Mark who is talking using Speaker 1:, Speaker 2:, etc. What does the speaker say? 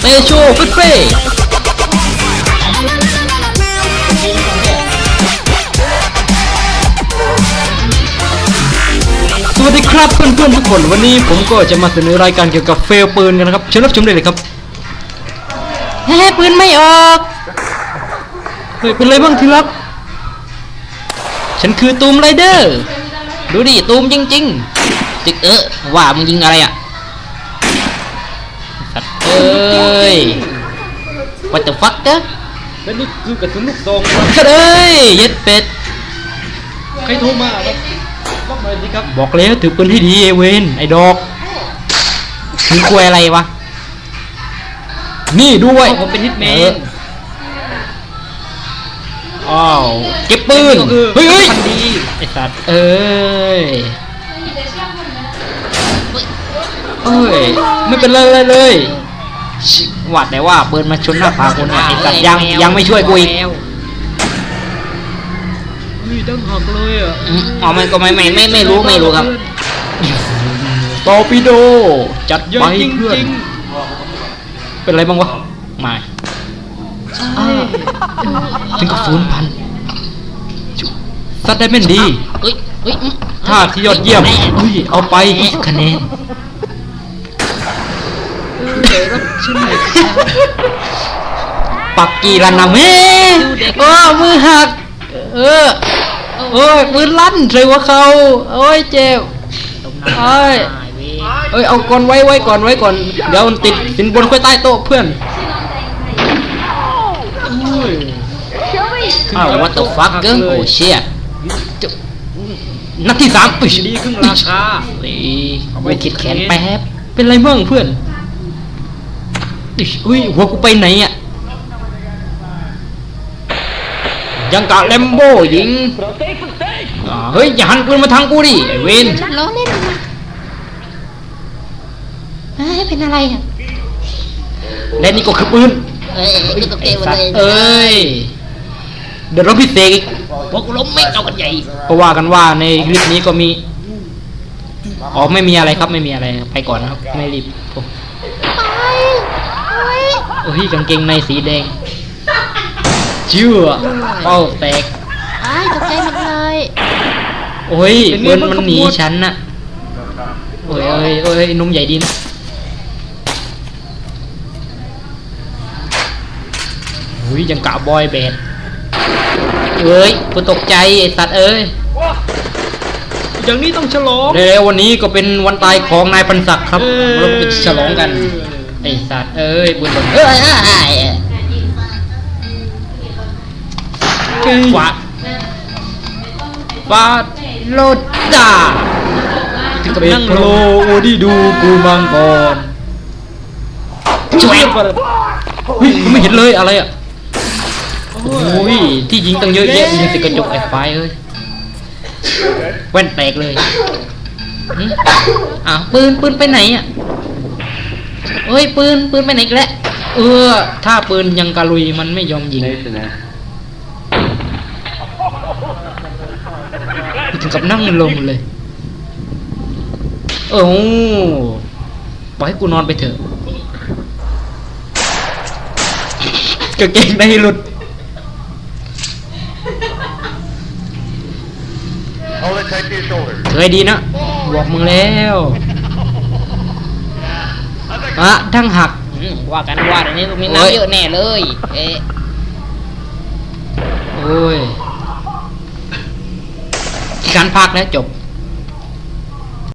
Speaker 1: เตโชเฟเฟ่สวัสดีครับเพื่อนๆทุกคนวันนี้ผมก็จะมาเสนอรายการเกี่ยวกับเฟลปืนกันนะครับเชิญรับชมได้เลยครับเฮ้ปืนไม่ออกเฮ้ยเป็นไรบ้างทีรักฉันคือตูมไรเดอร์ ดูดิตูมจริง ๆ ตึกเออว่ามึงยิงอะไรอะสัตว์เอ้ย what the fuck เด้อ
Speaker 2: และนี่คือกระสุนลูกซอง
Speaker 1: สัตว์เอ้ยเย็ดเป็ด
Speaker 2: ใครโทรมาครับรับหน่อยสิครับ
Speaker 1: บอกแล้วถือปืนให้ดีไอเวนไอดอกถือกลวยอะไรวะ นี่ด้วย
Speaker 2: ผมเป็นฮิตแม
Speaker 1: เออนอ้าวเก็บปืน
Speaker 2: ก็คือ
Speaker 1: เฮ้ยเฮ้ย
Speaker 2: พันดี
Speaker 1: ไอสัตว์เอ้ยเอ้ย ไม่เป็นไรเลยเลยชิว่าแต่ว่าปืนมาชนหน้าผากคนเนี่ยไอสัตว์ยังยังไม่ช่วยกูอีก
Speaker 2: เฮ้ยตั้งหักเลยอะ
Speaker 1: อืมอ๋อไม่ก็ไม่ไม่ไม่ไม่รู้ไม่รู้ครับตอร์ปิโด จัด
Speaker 2: เยอะ
Speaker 1: ไป
Speaker 2: จริง
Speaker 1: เพื่อน
Speaker 2: จริง
Speaker 1: เป็นไรบ้างวะไม่อ่าถึงกับศูนย์พันซัดได้แม่นดี
Speaker 3: เฮ้ยเฮ้ย
Speaker 1: ท่าที่ยอดเยี่ยมอุ้ยเอาไป20คะแนน
Speaker 2: เดี๋ยวรับฉันหน่อยสิครับ
Speaker 1: ปักกีรันนาเม่โอ้มือหัก เออโอ้ยปืนลั่นใส่หัวเขาโอ้ยเจ็บโอ้ยเอ้ยเอาก่อนไว้ไว้ก่อนไว้ก่อน เดี๋ยวมันติดสินบนค่อยใต้โต๊ะเพื่อน
Speaker 2: อุ้ย
Speaker 1: อ้าว what the fuck เกินโอ้เชี่ยจะนัดที่สามอุ๊ย
Speaker 2: ดีครึ่งราคา
Speaker 1: เฮ้ยไม่คิดแขนแป๊บเป็นไรบ้างเพื่อน อิ๊ยอุ้ยหัวกูไปไหนอะยังกะแลมโบ้ยิงอ่าเฮ้ยอย่าหันปืนมาทางกูดิไอเวน
Speaker 3: ล้อเล่นนะเฮ้ยเป็นอะไรอะ
Speaker 1: และนี่ก็คือปืน
Speaker 3: เอ้ยไม่ตกใจหมด
Speaker 1: สัต
Speaker 3: เลย
Speaker 1: ว์เอ้ยเดี๋ยวเราพิเศษอีก
Speaker 3: พวกกูล้มไม่เอากันใหญ่
Speaker 1: ก็ว่ากันว่าในคลิปนี้ก็มีอ๋อไม่มีอะไรครับไม่มีอะไรไปก่อนนะครับไม่รีบโอ้
Speaker 3: ไปเฮ้ย
Speaker 1: โอ้ยกางเกงในสีแดงเชื่อเป้าแตก
Speaker 3: ไอ้ตกใจหมดเลย
Speaker 1: โอ้ยเบิร์นมันหนีฉันน่ะโอ้ยโอ้ยโอ้ยนุ่มใหญ่ดินโอ้ยยังกะบอยแบนด์เอ้ยกูตกใจไอ้สัตว์เอ้ย
Speaker 2: อย่างนี้ต้องฉลอง
Speaker 1: เร็วๆวันนี้ก็เป็นวันตายของนายพันศักดิ์ครับ
Speaker 2: เออ
Speaker 1: เราไปฉลองกัน ไอ้สัตว์เอ้ยบุญตน
Speaker 3: เอ้ยเอ้ยเอ้ย
Speaker 1: ฟาดฟาดโลดาถึงกับนั่งลโอดิดูกูมังกรช่วยเฮ้ยไม่เห็นเลยอะไรอะโอ้ยที่ยิงตั้งเยอะแยะยิงส่กระจกไอ้ไฟเอ้ยแว่นแตกเลยอ้าวปืนปืนไปไหนอะ เอ้ยปืนปืนไปไหนอีกแล้วเออ ถ้าปืนยังกะลุยมันไม่ยอมยิงถึงกับนั่งลงเลยเออปล่อยให้กูนอนไปเถอะกางเกงในหลุด
Speaker 4: Hold it tight to your shoulders.
Speaker 1: เคยดีนะ บอกมึงแล้ว อะทั้งหัก
Speaker 3: อืมว่ากันว่าเดี๋ยวนี้ตรงนี้
Speaker 1: โอ้ย
Speaker 3: น้ำเยอะแน่เลย เอ๊ะ
Speaker 1: โอ้ยการพักแล้วจบ